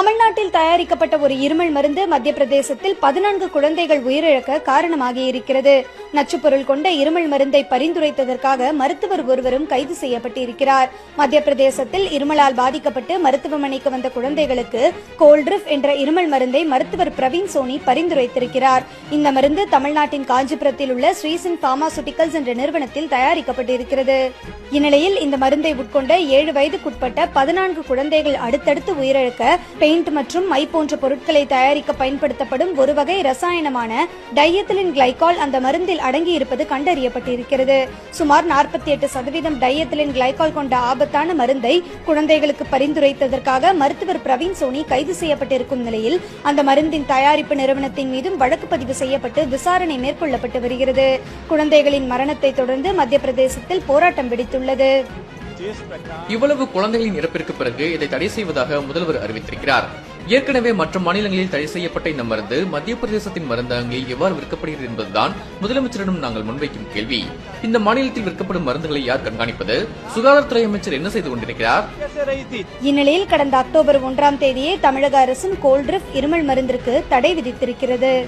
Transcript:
தமிழ்நாட்டில் தயாரிக்கப்பட்ட ஒரு இருமல் மருந்து மத்திய பிரதேசத்தில் பதினான்கு குழந்தைகள் உயிரிழக்க காரணமாகி இருக்கிறது. நச்சுப்பொருள் கொண்ட இருமல் மருந்தை பரிந்துரைத்ததற்காக மருத்துவர் ஒருவரும் கைது செய்யப்பட்டிருக்கிறார். மத்திய பிரதேசத்தில் இருமலால் பாதிக்கப்பட்டு மருத்துவமனைக்கு வந்த குழந்தைகளுக்கு கோல்ட்ரிப் என்ற இருமல் மருந்தை மருத்துவர் பிரவீன் சோனி பரிந்துரைத்திருக்கிறார். இந்த மருந்து தமிழ்நாட்டின் காஞ்சிபுரத்தில் உள்ள ஸ்ரீசன் பார்மாசூட்டிகல்ஸ் என்ற நிறுவனத்தில் தயாரிக்கப்பட்டிருக்கிறது. இந்நிலையில் இந்த மருந்தை உட்கொண்ட ஏழு வயதுக்குட்பட்ட பதினான்கு குழந்தைகள் அடுத்தடுத்து உயிரிழக்க பெயிண்ட் மற்றும் மை போன்ற பொருட்களை தயாரிக்க பயன்படுத்தப்படும் ஒரு வகை ரசாயனமான டையத்திலின் கிளைகால் அந்த மருந்தில் அடங்கியிருப்பது கண்டறியப்பட்டிருக்கிறது. சுமார் நாற்பத்தி எட்டு சதவீதம் டையத்திலின் கிளைகால் கொண்ட ஆபத்தான மருந்தை குழந்தைகளுக்கு பரிந்துரைத்ததற்காக மருத்துவர் பிரவீன் சோனி கைது செய்யப்பட்டிருக்கும் நிலையில் அந்த மருந்தின் தயாரிப்பு நிறுவனத்தின் மீதும் வழக்கு பதிவு செய்யப்பட்டு விசாரணை மேற்கொள்ளப்பட்டு வருகிறது. குழந்தைகளின் மரணத்தை தொடர்ந்து மத்திய பிரதேசத்தில் போராட்டம் வெடித்துள்ளது. இவ்வளவு குழந்தைகளின் இறப்பிற்கு பிறகு இதை தடை செய்வதாக முதல்வர் அறிவித்திருக்கிறார். ஏற்கனவே மற்ற மாநிலங்களில் தடை செய்யப்பட்ட இந்த மருந்து மத்திய பிரதேசத்தின் மருந்தகங்களில் எவ்வாறு விற்கப்படுகிறது என்பதுதான் முதலமைச்சரிடம் நாங்கள் முன்வைக்கும் கேள்வி. இந்த மாநிலத்தில் விற்கப்படும் மருந்துகளை யார் கண்காணிப்பது? சுகாதாரத்துறை அமைச்சர் என்ன செய்து கொண்டிருக்கிறார்? இந்நிலையில் கடந்த அக்டோபர் ஒன்றாம் தேதியே தமிழக அரசும் கோல்ட்ரிப் இருமல் மருந்திற்கு தடை விதித்திருக்கிறது.